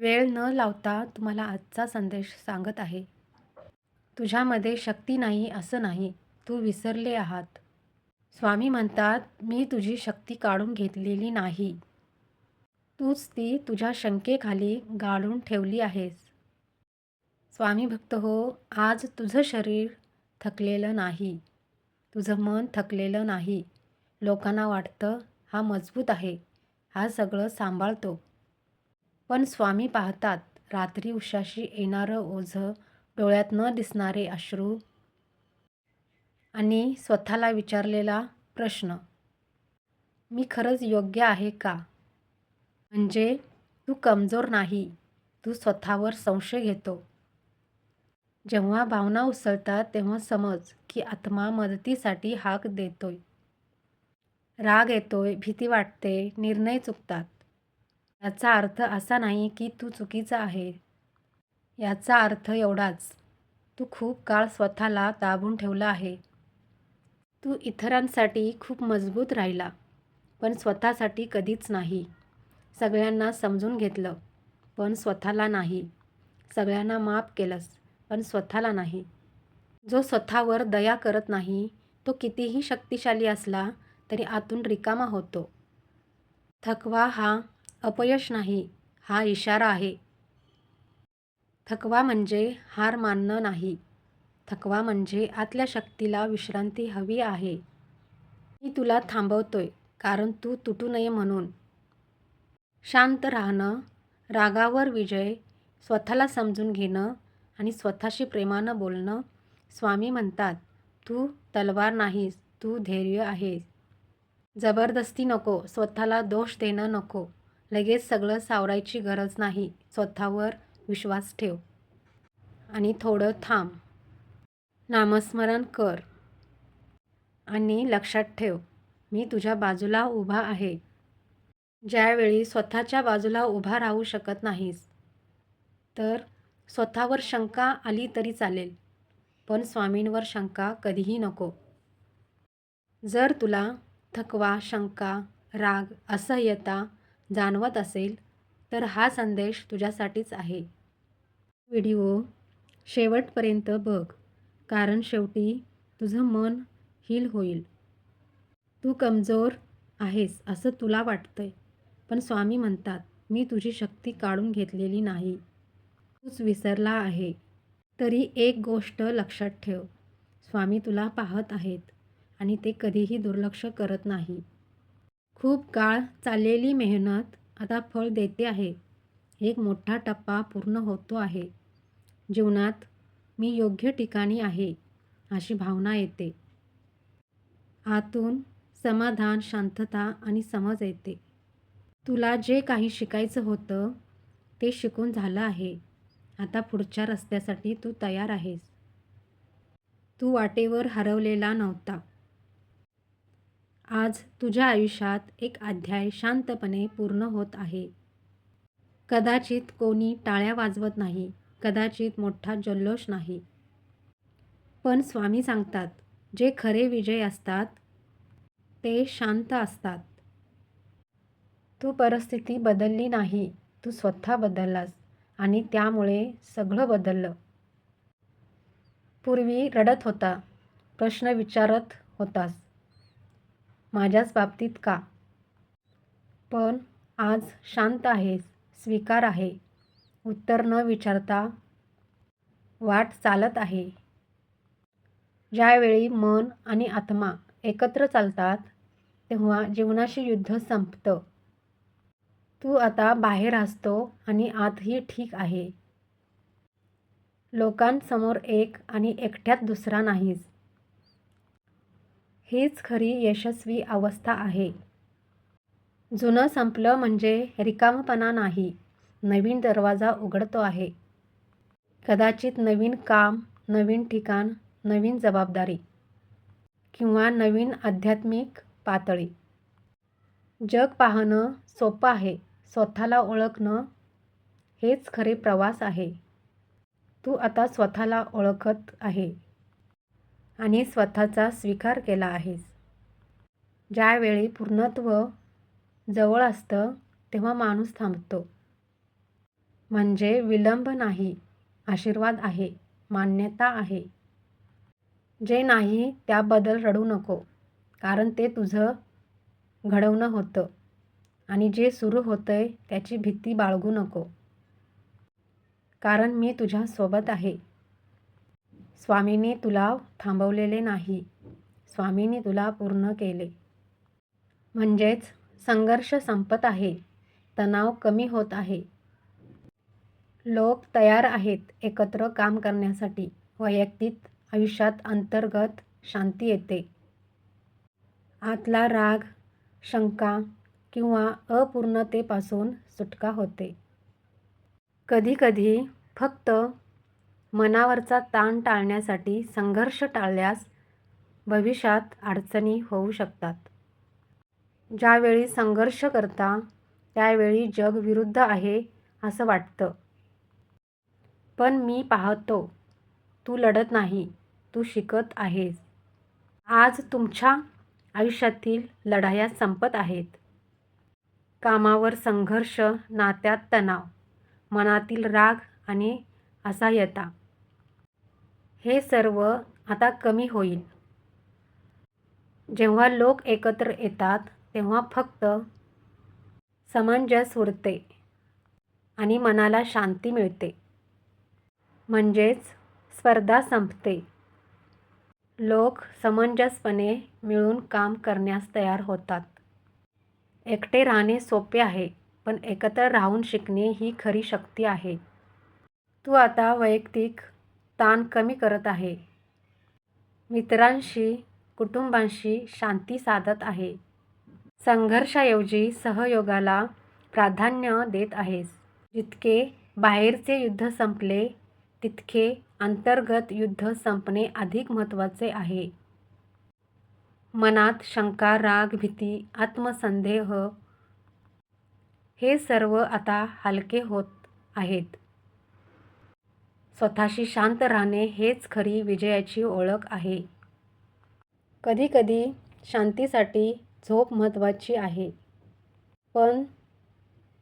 वेळ न लावता तुम्हाला आजचा संदेश सांगत आहे. तुझ्यामध्ये शक्ती नाही असं नाही. तू विसरले आहात. स्वामी म्हणतात मी तुझी शक्ती काढून घेतलेली नाही. तूच ती तुझ्या शंकेखाली गाळून ठेवली आहेस. स्वामी भक्त हो आज तुझं शरीर थकलेलं नाही. तुझं मन थकलेलं नाही. लोकांना वाटतं हा मजबूत आहे. हा सगळं सांभाळतो. पण स्वामी पाहतात रात्री उशाशी येणारं ओझं डोळ्यात न दिसणारे अश्रू आणि स्वतःला विचारलेला प्रश्न मी खरंच योग्य आहे का? म्हणजे तू कमजोर नाही तू स्वतःवर संशय घेतो. जेव्हा भावना उसळतात तेव्हा समज की आत्मा मदतीसाठी हाक देतोय. राग येतोय भीती वाटते निर्णय चुकतात. याचा अर्थ असा नाही की तू चुकीचा आहे. याचा अर्थ एवढाच. तू खूप काळ स्वतःला दाबून ठेवला आहे. तू इतरांसाठी खूप मजबूत राहिला पण स्वतःसाठी कधीच नाही. सगळ्यांना समजून घेतलं पण स्वतःला नाही. सगळ्यांना माफ केलंस पण स्वतःला नाही. जो स्वतःवर दया करत नाही तो कितीही शक्तिशाली असला तरी आतून रिकामा होतो. थकवा हा अपयश नाही हा इशारा आहे. थकवा म्हणजे हार मानणं नाही. थकवा म्हणजे आतल्या शक्तीला विश्रांती हवी आहे. मी तुला थांबवतोय कारण तू तुटू नये म्हणून. शांत राहणं रागावर विजय स्वतःला समजून घेणं आणि स्वतःशी प्रेमानं बोलणं स्वामी म्हणतात तू तलवार नाहीस तू धैर्य आहेस. जबरदस्ती नको स्वतःला दोष देणं नको. लगेच सगळं सावरायची गरज नाही. स्वतःवर विश्वास ठेव. आणि थोडं थांब. नामस्मरण कर. आणि लक्षात ठेव. मी तुझ्या बाजूला उभा आहे. ज्यावेळी स्वतःच्या बाजूला उभा राहू शकत नाहीस तर स्वतःवर शंका आली तरी चालेल पण स्वामींवर शंका कधीही नको. जर तुला थकवा शंका राग असह्यता जाणवत असेल तर हा संदेश तुझ्यासाठीच आहे. व्हिडिओ शेवटपर्यंत बघ कारण शेवटी तुझं मन हील होईल. तू कमजोर आहेस असं तुला वाटतंय. पण स्वामी म्हणतात मी तुझी शक्ती काढून घेतलेली नाही. तूच विसरला आहे. तरी एक गोष्ट लक्षात ठेव. स्वामी तुला पाहत आहेत आणि ते कधीही दुर्लक्ष करत नाही. खूप काळ चाललेली मेहनत आता फळ देते आहे. एक मोठा टप्पा पूर्ण होतो आहे. जीवनात मी योग्य ठिकाणी आहे अशी भावना येते. आतून समाधान शांतता आणि समज येते. तुला जे काही शिकायचं होतं ते शिकून झालं आहे. आता पुढच्या रस्त्यासाठी तू तयार आहेस. तू वाटेवर हरवलेला नव्हता. आज तुझ्या आयुष्यात एक अध्याय शांतपणे पूर्ण होत आहे. कदाचित कोणी टाळ्या वाजवत नाही कदाचित मोठा जल्लोष नाही. पण स्वामी सांगतात जे खरे विजय असतात ते शांत असतात. तू परिस्थिती बदलली नाही तू स्वतः बदललास आणि त्यामुळे सगळं बदललं. पूर्वी रडत होता प्रश्न विचारत होतास. माझ्याच बाबतीत का? पण आज शांत आहेस स्वीकार आहे. उत्तर न विचारता वाट चालत आहे. ज्यावेळी मन आणि आत्मा एकत्र चालतात तेव्हा जीवनाशी युद्ध संपतं. तू आता बाहेर असतो आणि आतही ठीक आहे. लोकांसमोर एक आणि एकट्यात दुसरा नाहीस. हीच खरी यशस्वी अवस्था आहे. जुनं संपलं म्हणजे रिकामपणा नाही. नवीन दरवाजा उघडतो आहे. कदाचित नवीन काम नवीन ठिकाण नवीन जबाबदारी किंवा नवीन आध्यात्मिक पातळी. जग पाहणं सोपं आहे. स्वतःला ओळखणं हेच खरे प्रवास आहे. तू आता स्वतःला ओळखत आहे. आणि स्वतःचा स्वीकार केला आहेस. ज्यावेळी पूर्णत्व जवळ असतं तेव्हा माणूस थांबतो. म्हणजे विलंब नाही आशीर्वाद आहे मान्यता आहे. जे नाही त्याबद्दल रडू नको कारण ते तुझं घडवणं होतं. आणि जे सुरू होतंय त्याची भीती बाळगू नको. कारण मी तुझ्यासोबत आहे. स्वामींनी तुला थांबवलेले नाही. स्वामींनी तुला पूर्ण केले. म्हणजेच संघर्ष संपत आहे. तणाव कमी होत आहे. लोक तयार आहेत एकत्र काम करण्यासाठी. वैयक्तिक आयुष्यात अंतर्गत शांती येते. आतला राग शंका किंवा अपूर्णतेपासून सुटका होते. कधीकधी फक्त मनावरचा ताण टाळण्यासाठी संघर्ष टाळल्यास भविष्यात अडचणी होऊ शकतात. ज्यावेळी संघर्ष करता त्यावेळी जग विरुद्ध आहे असं वाटतं. पण मी पाहतो तू लढत नाही तू शिकत आहेस. आज तुमच्या आयुष्यातील लढाया संपत आहेत. कामावर संघर्ष नात्यात तणाव मनातील राग आणि असहाय्यता हे सर्व आता कमी होईल. जेव्हा लोक एकत्र येतात तेव्हा फक्त समंजस उरते आणि मनाला शांती मिळते. म्हणजेच स्पर्धा संपते. लोक समंजसपणे मिळून काम करण्यास तयार होतात. एकटे राहणे सोपे आहे पण एकत्र राहून शिकणे ही खरी शक्ती आहे. तू आता वैयक्तिक ताण कमी करत आहे. मित्रांशी कुटुंबांशी शांती साधत आहे. संघर्षाऐवजी सहयोगाला प्राधान्य देत आहेस. जितके बाहेरचे युद्ध संपले तितके अंतर्गत युद्ध संपणे अधिक महत्त्वाचे आहे. मनात शंका राग भीती आत्मसंदेह हे सर्व आता हलके होत आहेत. स्वतःशी शांत राहणे हेच खरी विजयाची ओळख आहे. कधीकधी शांतीसाठी झोप महत्त्वाची आहे. पण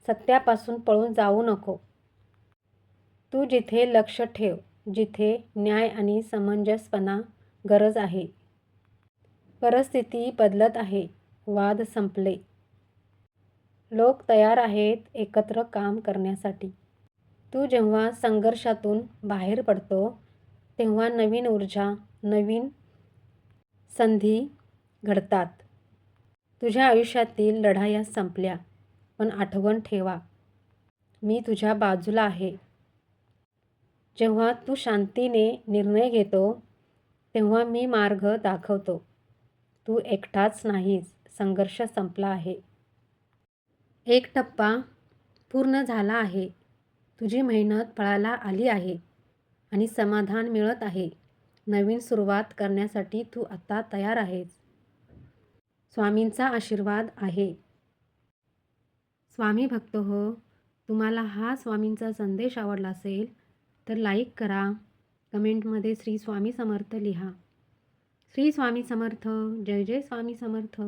सत्यापासून पळून जाऊ नको. तू जिथे लक्ष ठेव जिथे न्याय आणि समंजसपणा गरज आहे. परिस्थिती बदलत आहे वाद संपले. लोक तयार आहेत एकत्र काम करण्यासाठी. तू जेव्हा संघर्षातून बाहेर पडतो तेव्हा नवीन ऊर्जा नवीन संधी घडतात. तुझ्या आयुष्यातील लढाया संपल्या पण आठवण ठेवा. मी तुझ्या बाजूला आहे. जेव्हा तू शांतीने निर्णय घेतो तेव्हा मी मार्ग दाखवतो. तू एकटाच नाहीस संघर्ष संपला आहे. एक टप्पा पूर्ण झाला आहे. तुझी मेहनत फळाला आली आहे आणि समाधान मिळत आहे. नवीन सुरुवात करण्यासाठी तू आता तयार आहेस. स्वामींचा आशीर्वाद आहे. स्वामी भक्त हो तुम्हाला हा स्वामींचा संदेश आवडला असेल तर लाईक करा. कमेंटमध्ये श्री स्वामी समर्थ लिहा. श्री स्वामी समर्थ जय जय स्वामी समर्थ.